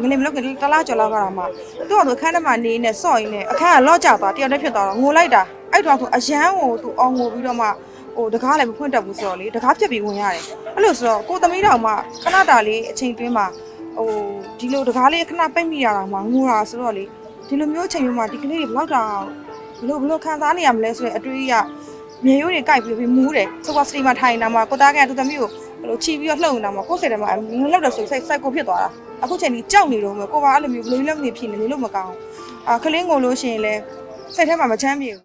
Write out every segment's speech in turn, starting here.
ငလင်မလို့ကတလားကြော်လောက်ကတော့မှသူ့ကသူအခန်းထဲမှာနေနေစော့ရင်းနဲ့အခန်းကလော့ကျသွားတယောက်တည်းဖြစ်သွားတော့ငိုလိုက်တာအဲ့တော့သူအရန်ကိုသူအောင်ငိုပြီးတော့မှဟိုတကားလည်းမဖွင့်တတ်ဘူးဆိုတော့လေတကားပြက်ပြီးဝင်ရတယ်အဲ့လိုဆိုတော့ကိုသမီးတော်မှခဏတာလေးအချိန်တွင်းမှာဟိုဒီလိုတကားလေးခဏပိတ်မိရတာမှငိုတာဆိုတော့လေဒီလိုမျိုးအချိန်မျိုးမှာဒီကလေးတွေဘယ်တော့တောင်ဘလို့ဘလို့ခံစားနေရမလဲဆိုတဲ့အတွေ့အကြမြေရိုးတွေကြိုက်ပြီးပြီးမူးတယ်ဆိုတော့စတီမှာထိုင်နေတာမှာကိုသားကသူသမီးကိုဘ လို့ချီပြီးတော့လှုပ်နေတာမှာကိုယ်စိတ်ထဲမှာငလောက်တယ်ဆိုစိတ်စိုက်ကိုဖြစ်သွားတာအခုချိန်ကြီးကြောက်နေတော့မယ်ကိုကအဲ့လိုမျိုးဘလို့လည်းမနေဖြစ်နေလို့မကောင်းအာကလေးငိုလို့ရှိရင်လည်းစိတ်ထဲမှာမချမ်းမြေဘူး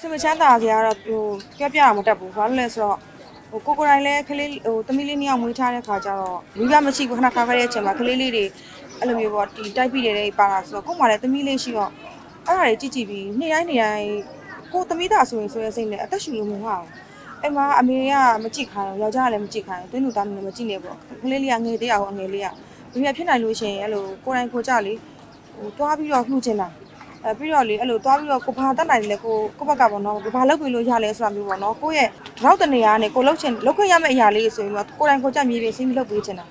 စမချမ်းသာစရာတော့ဟိုပြပြရမတတ်ဘူးဘာလို့လဲဆိုတော့ဟိုကိုကိုတိုင်းလဲကလေးဟိုသမီးလေးနှစ်ယောက်မွေးထားတဲ့ခါကျတော့မိဘမရှိဘူးခဏခါခဲ့တဲ့အချိန်မှာကလေးလေးတွေအဲ့လိုမျိုးပေါ့ဒီတိုက်ပြီးတယ်တွေပါလာဆိုတော့ကို့မှာလည်းသမီးလေးရှိတော့အဲ့ဒါတွေကြည့်ကြည့်ပြီးနေ့တိုင်းနေ့တိုင်း ကိုသမီးသားဆိုရင်ဆိုရစိတ်နဲ့အသက်ရှူလို့မဟုတ်ဘူးအဲ့မှာအမေကမကြည့်ခိုင်းဘူးယောက်ျားကလည်းမကြည့်ခိုင်းဘူးတွင်းလူသားမျိုးလည်းမကြည့်နေပေါ့ကလေးလေးကငယ်သေးရအောင်ငယ်လေးကဘယ်ဖြစ်နိုင်လို့ရှိရင်အဲ့လိုကိုယ်တိုင်ကိုကြလေဟိုတွားပြီးတော့လှူချင်တာအဲပြီးတော့လေအဲ့လိုသွားပြီးတော့ကိုဘာတက်နိုင်လဲကိုကိုဘက်ကပေါ့နော်ဘာလုပ်ပြီးလို့ရလဲဆိုတာမျိုးပေါ့နော်ကိုယ့်ရဲ့နောက်တနေရာကနေကိုလှုပ်ချင်လှုပ်ခွင့်ရမယ့်အရာလေးဆိုရင်တော့ကိုယ်တိုင်ကိုကြမြေပြင်ဆင်းပြီးလှုပ်ပေးချင်တာဒါ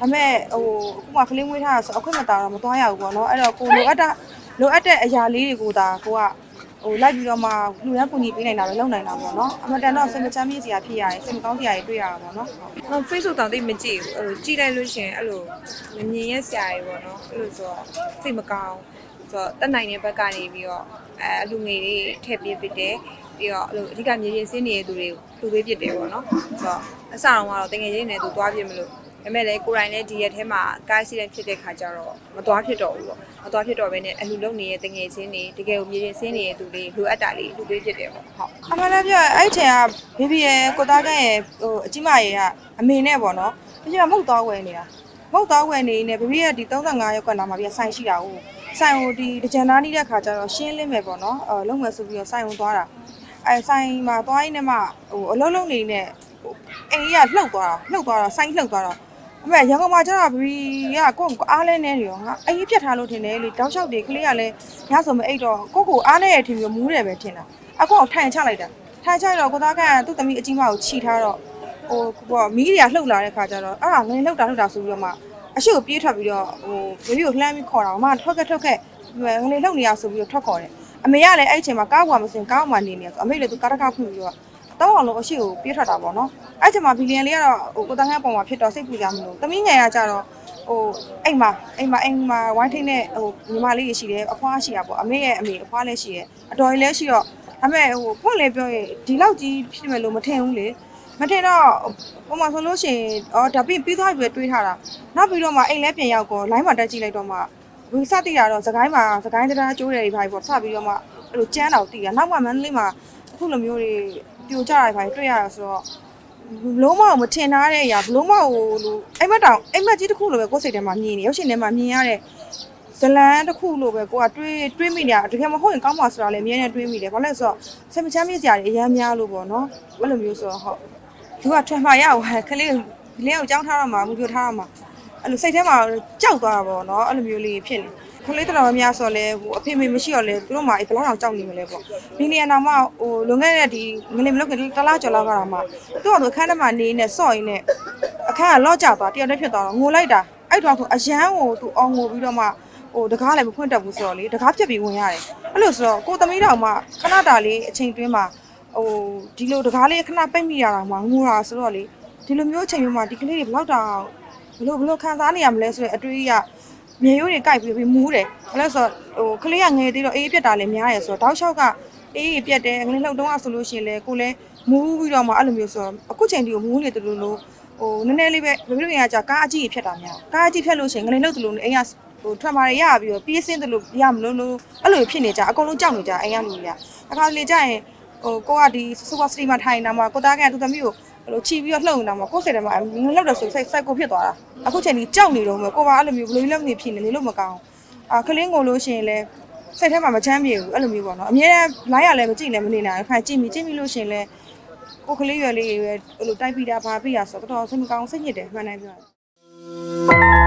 ပေမဲ့ဟိုအခုမှကလေးမွေးထားတာဆိုအခွင့်မတာတော့မသွားရဘူးပေါ့နော်အဲ့တော့ကိုလိုအပ်တာလိုအပ်တဲ့အရာလေးတွေကိုဒါကိုက ဟိုလိုက်ပြီးတော့မှလူရန်ကူညီပေးနိုင်တာပဲလုပ်နိုင်တာပေါ့နော်အမတန်တော့စိတ်မချမ်းမြေ့စရာဖြစ်ရတယ်စိတ်မကောင်းစရာတွေတွေ့ရတာပေါ့နော်ဟို Facebook တောင်သိပ်မကြည့်ဘူးအဲ့လိုကြည့်လိုက်လို့ရှရင်အဲ့လိုမမြင်ရက်စရာတွေပေါ့နော်အဲ့လိုဆိုတော့စိတ်မကောင်းဆိုတော့တက်နိုင်တဲ့ဘက်ကနေပြီးတော့အဲအလူငွေတွေထည့်ပေးပစ်တယ်ပြီးတော့အဲ့လိုအဓိကမြေပြင်ဆင်းနေတဲ့သူတွေကိုလူပေးပစ်တယ်ပေါ့နော်ဆိုတော့အစအောင်ကတော့တကယ်ချင်းနေသူသွားပြစ်မလို့ ဒါပေမဲ့လည်းကိုယ်တိုင်လည်းဒီရက်ထဲမှာကားစီးတဲ့ဖြစ်တဲ့ခါကျတော့မသွားဖြစ်တော့ဘူးပေါ့မသွားဖြစ်တော့ဘဲနဲ့အလူလုံနေတဲ့တကယ်ချင်းနေတကယ်ကိုမြေပြင်ဆင်းနေတဲ့သူတွေလိုအပ်တာလေးလူပေးပစ်တယ်ပေါ့ဟုတ်အမှန်တမ်းပြောရင်အဲ့ချိန်ကဘေဘီရဲ့ကိုသားကန်းရဲ့ဟိုအကြီးမရဲ့ကအမေနဲ့ပေါ့နော်အကြီးကမဟုတ်သွားဝယ်နေတာမဟုတ်သွားဝယ်နေနေဘေဘီရဲ့ဒီ35ရောက်ကလာမှာပြဆိုင်ရှိတာဟုတ်ဆိုင်ဟိုဒီတကြံသားနီးတဲ့ခါကျတော့ရှင်းလင်းမယ်ပေါ့နော်အဲလုံးမယ်ဆိုပြီးတော့ဆိုင်ဝင်သွားတာအဲဆိုင်မှာသွားရင်းနဲ့မှဟိုအလုံးလုံးနေနဲ့ဟိုအိမ်ကြီးကလှုပ်သွားတာလှုပ်သွားတော့ဆိုင်လှုပ်သွားတော့ အမေရန်ကုန်မှာကျတော့ဘေဘီကကိုယ့်ကိုအားလဲနေတယ်ရောငါအိမ်ကြီးပြတ်ထားလို့ထင်တယ်လေတောက်လျှောက်တွေကလေးကလည်းညဆိုမအိတ်တော့ကိုယ့်ကိုအားနေရထင်ပြီးမူးတယ်ပဲထင်တာအကောထိုင်ချလိုက်တာထိုင်ချလိုက်တော့ကိုသားကသူ့သမီးအကြီးမကိုခြိထားတော့ဟိုဘောမီးတွေကလှုပ်လာတဲ့ခါကျတော့အဲ့ဒါငင်းလှုပ်တာလှုပ်တာဆိုပြီးတော့မှအရှိကိုပြေးထွက်ပြီးတော့ဟိုဘီဘီကိုလှမ်းပြီးခေါ်တာမထွက်ခဲ့ထွက်ခဲ့ငင်းလှုပ်နေရဆိုပြီးတော့ထွက်ခေါ်တယ်အမေကလည်းအဲ့အချိန်မှာကားကွာမစင်ကားမှနေနေဆိုအမေလည်းသူကားတကားဖွင့်ပြီးတော့ တောင်းအောင်လို့အရှိကိုပြေးထွက်တာပေါ့နော်အဲ့အချိန်မှာဘီလီယံလေးကတော့ဟိုကိုသားကပုံမှာဖြစ်တော့စိတ်ပူကြမလို့သမီးငယ်ကကြတော့ဟိုအိမ်မှာအိမ်မှာအိမ်မှာဝိုင်းထိန်တဲ့ဟိုညီမလေးရှိတယ်အဖွားရှိတာပေါ့အမေရဲ့အမေအဖွားလည်းရှိတယ်အတော်ကြီးလည်းရှိတော့ဒါပေမဲ့ဟိုဖွင့်လေပြောရင်ဒီလောက်ကြီးဖြစ်မယ်လို့မထင်ဘူးလေမထင်တော့ပုံမှန်ဆိုလို့ရှိရင်အော်ဒါပြီးပြီးသွားပြီပဲတွေးထားတာနောက်ပြီးတော့မှအိမ်လဲပြန်ရောက်ကော line မှာတက်ကြည့်လိုက်တော့မှဝီစတိတာတော့စကိုင်းမှာစကိုင်းတရားကျိုးတယ်တွေပါပေါ့စပြီးတော့မှအဲ့လိုကျန်းတော့တည်ရနောက်မှမန္တလေးမှာအခုလိုမျိုးတွေ ပြိုကျတာတွေပါတွေ့ရတာဆိုတော့ဘလုံးမအောင်မထင်ထားတဲ့အရာဘလုံးမအောင်လို့အိမ်မက်တောင်အိမ်မက်ကြီးတစ်ခုလိုပဲကိုယ်စိတ်ထဲမှာမြင်နေရုပ်ရှင်ထဲမှာမြင်ရတဲ့ဇလန်းတစ်ခုလို့ပဲကိုကတွေးတွေးမိနေတာတကယ်မဟုတ်ရင်ကောင်းပါဆိုတာလည်းအမြဲတမ်းတွေးမိတယ်ဘာလဲဆိုတော့စင်မချမ်းမြေ့စရာတွေအများများလို့ပေါ့နော်အဲ့လိုမျိုးဆိုတော့ဟုတ်သူကထွန်မှာရအောင်ခလေးလင်းကိုကြောင်းထားတော့မှာမူပြထားတော့မှာအဲ့လိုစိတ်ထဲမှာကြောက်သွားတာပေါ့နော်အဲ့လိုမျိုးလေးဖြစ်နေ ခလေးတော်များများဆိုလဲဟိုအဖေမေမရှိတော့လဲသူတို့မှအဲ့ဘယ်လောက်တောင်ကြောက်နေမလဲပေါ့ဒီနေရာနာမှာဟိုလွန်ခဲ့တဲ့ဒီငလင်မလုတ်ခင်တလားကျော်လောက်ကတော့မှသူကသူအခန်းထဲမှာနေနေစော့ရင်းနဲ့အခန်းကလော့ကျသွားတယောက်တည်းဖြစ်သွားတော့ငိုလိုက်တာအဲ့တော့သူအရန်ကိုသူအောင်ငိုပြီးတော့မှဟိုတကားလည်းမဖွင့်တတ်ဘူးဆိုတော့လေတကားပြက်ပြီးဝင်ရတယ်အဲ့လိုဆိုတော့ကိုသမီးတော်မှခဏတာလေးအချိန်တွင်းမှာဟိုဒီလိုတကားလေးခဏပိတ်မိရတာမှငိုတာဆိုတော့လေဒီလိုမျိုးအချိန်မျိုးမှာဒီကလေးတွေဘယ်လောက်တောင်ဘယ်လိုဘယ်လိုခံစားနေရမလဲဆိုတဲ့အတွေ့အကြ မြေရိုးတွေကြိုက်ပြီးပြီးမူးတယ်ဘာလို့လဲဆိုတော့ဟိုကလေးကငယ်သေးတော့အေးပြက်တာလည်းများရယ်ဆိုတော့တောက်လျှောက်ကအေးပြက်တယ်ငလင်းလှုပ်တုံးအောင်ဆိုလို့ရှိရင်လေကိုလည်းမူးပြီးတော့မှအဲ့လိုမျိုးဆိုတော့အခုချိန်ဒီကိုမူးနေတယ်လို့လို့ဟိုနည်းနည်းလေးပဲဘယ်လိုလဲကြာကားအကြီးဖြတ်တာများကားအကြီးဖြတ်လို့ရှိရင်ငလင်းလှုပ်တယ်လို့အိမ်ကဟိုထွက်มาရရပြီးတော့ပြေးစင်းတယ်လို့ရမလို့လို့အဲ့လိုဖြစ်နေကြအကုန်လုံးကြောက်နေကြအိမ်ရလူတွေကအခါလေကြရင်ဟိုကိုကဒီစူပါစတရီမှာထိုင်နေတာမှာကိုသားကသူသမီးကို ဟိုချီပြီးတော့လှုပ်နေတာမှာကိုယ်စိတ်ထဲမှာငလောက်တယ်ဆိုစိတ်စိုက်ကိုဖြစ်သွားတာအခုချိန်ကြီးကြောက်နေတော့မယ်ကိုကအဲ့လိုမျိုးဘလို့လည်းမနေဖြစ်နေလို့မကောင်းအာကလင်းကိုလို့ရှိရင်လည်းစိတ်ထဲမှာမချမ်းမြေဘူးအဲ့လိုမျိုးပေါ့နော်အမြဲတမ်း line ရလည်းမကြည့်လည်းမနေနိုင်ဘူးခါကြည့်မိကြည့်မိလို့ရှိရင်လည်းကိုကလေးရွယ်လေးတွေပဲဟိုလိုတိုက်ပြီးတာဘာပြီးတာဆိုတော့တော်တော်စိတ်မကောင်းစိတ်ညစ်တယ်မှန်တယ်ပြောရရင်